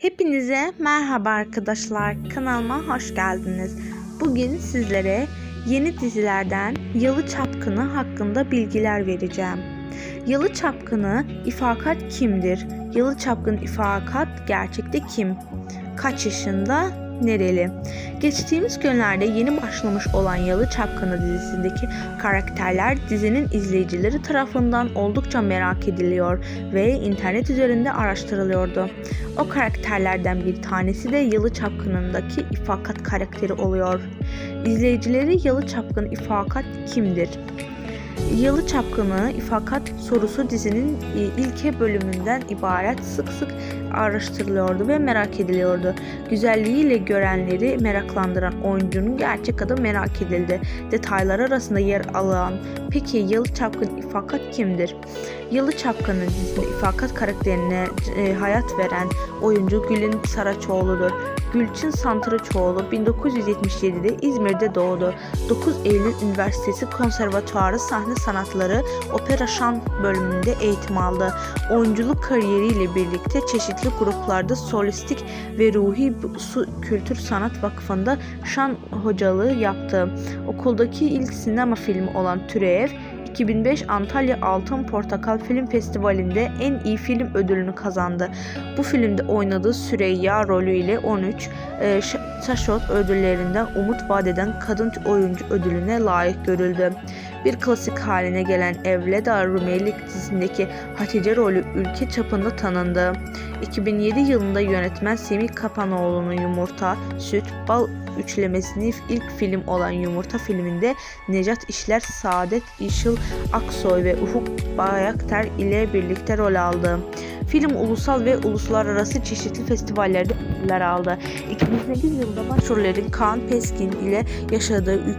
Hepinize merhaba arkadaşlar. Kanalıma hoş geldiniz. Bugün sizlere yeni dizilerden Yalı Çapkını hakkında bilgiler vereceğim. Yalı Çapkını ifakat kimdir? Yalı Çapkın ifakat gerçekte kim? Kaç yaşında? Nereli? Geçtiğimiz günlerde yeni başlamış olan Yalı Çapkını dizisindeki karakterler dizinin izleyicileri tarafından oldukça merak ediliyor ve internet üzerinde araştırılıyordu. O karakterlerden bir tanesi de Yalı Çapkını'ndaki İfakat karakteri oluyor. İzleyicileri Yalı Çapkın İfakat kimdir? Yalı Çapkını İfakat sorusu dizinin e, ilk bölümünden ibaret sık sık araştırılıyordu ve merak ediliyordu. Güzelliğiyle görenleri meraklandıran oyuncunun gerçek adı merak edildi. Detaylar arasında yer alan peki Yalı Çapkın İfakat kimdir? Yalı Çapkını dizisinde İfakat karakterine e, hayat veren oyuncu Gül'ün Saraçoğlu'dur. Gülçin Santraçoğlu 1977'de İzmir'de doğdu. 9 Eylül Üniversitesi Konservatuarı Sahne Sanatları Opera Şan bölümünde eğitim aldı. Oyunculuk kariyeriyle birlikte çeşitli gruplarda solistik ve Ruhi Su Kültür Sanat Vakfı'nda şan hocalığı yaptı. Okuldaki ilk sinema filmi olan Türev 2005 Antalya Altın Portakal Film Festivali'nde en iyi film ödülünü kazandı. Bu filmde oynadığı Süreyya rolüyle 13 e, Şaşot ödüllerinden umut vadeden kadın oyuncu ödülüne layık görüldü. Bir klasik haline gelen Evleda Rumeli dizisindeki Hatice rolü ülke çapında tanındı. 2007 yılında yönetmen Semih Kapanoğlu'nun Yumurta, Süt, Bal üçlemesini ilk film olan Yumurta filminde Necat İşler, Saadet İşıl Aksoy ve Ufuk Bayakter ile birlikte rol aldı. Film ulusal ve uluslararası çeşitli festivallerde ödüller aldı. 2008 yılında başrollerin Kaan Peskin ile yaşadığı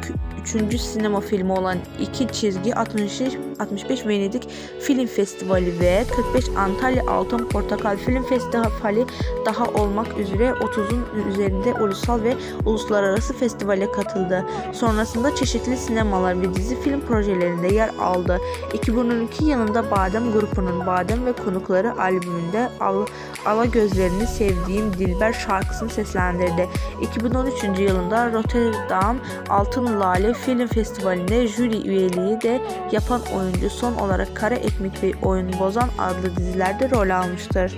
üçüncü sinema filmi olan İki Çizgi 65, 65 Venedik Film Festivali ve 45 Antalya Altın Portakal Film Festivali daha olmak üzere 30'un üzerinde ulusal ve uluslararası festivale katıldı. Sonrasında çeşitli sinemalar ve dizi film projelerinde yer aldı. 2012 yılında Badem grubunun Badem ve Konukları albümünde Al Ala Gözlerini Sevdiğim Dilber şarkısını seslendirdi. 2013 yılında Rotterdam Altın Lale Film Festivali'nde jüri üyeliği de yapan oyuncu son olarak Kara Ekmek ve Oyun Bozan adlı dizilerde rol almıştır.